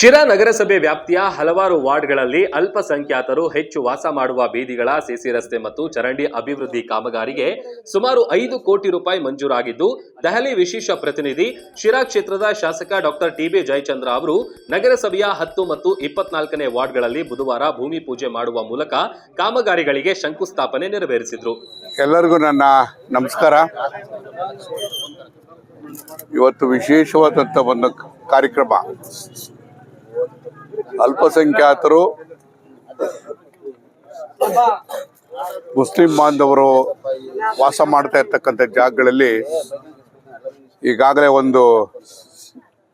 ಶಿರಾ ನಗರಸಭೆ ವ್ಯಾಪ್ತಿಯ ಹಲವಾರು ವಾರ್ಡ್ಗಳಲ್ಲಿ ಅಲ್ಪಸಂಖ್ಯಾತರು ಹೆಚ್ಚು ವಾಸ ಮಾಡುವ ಬೀದಿಗಳ ಸಿಸಿ ರಸ್ತೆ ಮತ್ತು ಚರಂಡಿ ಅಭಿವೃದ್ಧಿ ಕಾಮಗಾರಿಗೆ ಸುಮಾರು ಐದು ಕೋಟಿ ರೂಪಾಯಿ ಮಂಜೂರಾಗಿದ್ದು, ದೆಹಲಿ ವಿಶೇಷ ಪ್ರತಿನಿಧಿ ಶಿರಾ ಕ್ಷೇತ್ರದ ಶಾಸಕ ಡಾಕ್ಟರ್ ಟಿಬಿ ಜಯಚಂದ್ರ ಅವರು ನಗರಸಭೆಯ ಹತ್ತು ಮತ್ತು ಇಪ್ಪತ್ನಾಲ್ಕನೇ ವಾರ್ಡ್ಗಳಲ್ಲಿ ಬುಧವಾರ ಭೂಮಿ ಪೂಜೆ ಮಾಡುವ ಮೂಲಕ ಕಾಮಗಾರಿಗಳಿಗೆ ಶಂಕುಸ್ಥಾಪನೆ ನೆರವೇರಿಸಿದ್ರು. ಎಲ್ಲರಿಗೂ ನನ್ನ ನಮಸ್ಕಾರ. ಇವತ್ತು ವಿಶೇಷವಾದಂಥ ಒಂದು ಕಾರ್ಯಕ್ರಮ ಅಲ್ಪಸಂಖ್ಯಾತರು ಮುಸ್ಲಿಂ ಬಾಂಧವರು ವಾಸ ಮಾಡ್ತಾ ಇರ್ತಕ್ಕಂಥ ಜಾಗಗಳಲ್ಲಿ ಈಗಾಗಲೇ ಒಂದು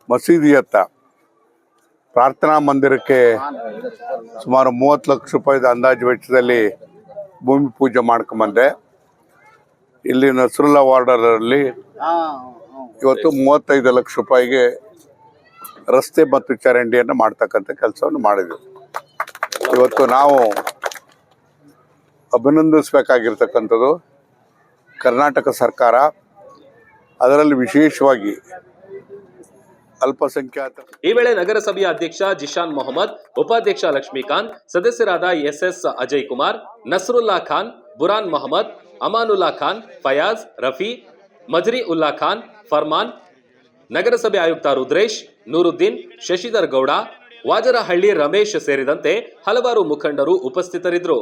ಮಸೀದಿಯತ್ತ ಪ್ರಾರ್ಥನಾ ಮಂದಿರಕ್ಕೆ ಸುಮಾರು ಮೂವತ್ತು ಲಕ್ಷ ರೂಪಾಯಿದ ಅಂದಾಜು ವೆಚ್ಚದಲ್ಲಿ ಭೂಮಿ ಪೂಜೆ ಮಾಡ್ಕೊಂಬಂದೆ ಇಲ್ಲಿ ನಸರುಲ್ಲಾ ವಾರ್ಡರಲ್ಲಿ ಇವತ್ತು ಮೂವತ್ತೈದು ಲಕ್ಷ ರೂಪಾಯಿಗೆ ರಸ್ತೆ ಮತ್ತು ಚರಂಡಿಯನ್ನು ಮಾಡ್ತಕ್ಕಂಥ ಕೆಲಸವನ್ನು ಮಾಡಿದೆವು. ಇವತ್ತು ನಾವು ಅಭಿನಂದಿಸಬೇಕಾಗಿರ್ತಕ್ಕಂಥದ್ದು ಕರ್ನಾಟಕ ಸರ್ಕಾರ ಅದರಲ್ಲಿ ವಿಶೇಷವಾಗಿ ಅಲ್ಪಸಂಖ್ಯಾತ ಈ ವೇಳೆ ನಗರಸಭೆಯ ಅಧ್ಯಕ್ಷ ಜಿಶಾನ್ ಮೊಹಮ್ಮದ್, ಉಪಾಧ್ಯಕ್ಷ ಲಕ್ಷ್ಮೀಕಾಂತ್, ಸದಸ್ಯರಾದ ಎಸ್ ಅಜಯ್ ಕುಮಾರ್ ನಸರುಲ್ಲಾ ಖಾನ್, ಬುರಾನ್ ಮೊಹಮ್ಮದ್, ಅಮಾನುಲ್ಲಾ ಖಾನ್, ಫಯಾಜ್, ರಫಿ ಮಜ್ರಿ ಉಲ್ಲಾ ಖಾನ್, ಫರ್ಮಾನ್, ನಗರಸಭೆ ಆಯುಕ್ತ ರುದ್ರೇಶ್ ನೂರುದ್ದೀನ್ ಶಶಿಧರ್ ಗೌಡ ವಾಜರಹಳ್ಳಿ ರಮೇಶ್ ಸೇರಿದಂತೆ ಹಲವಾರು ಮುಖಂಡರು ಉಪಸ್ಥಿತರಿದ್ದರು.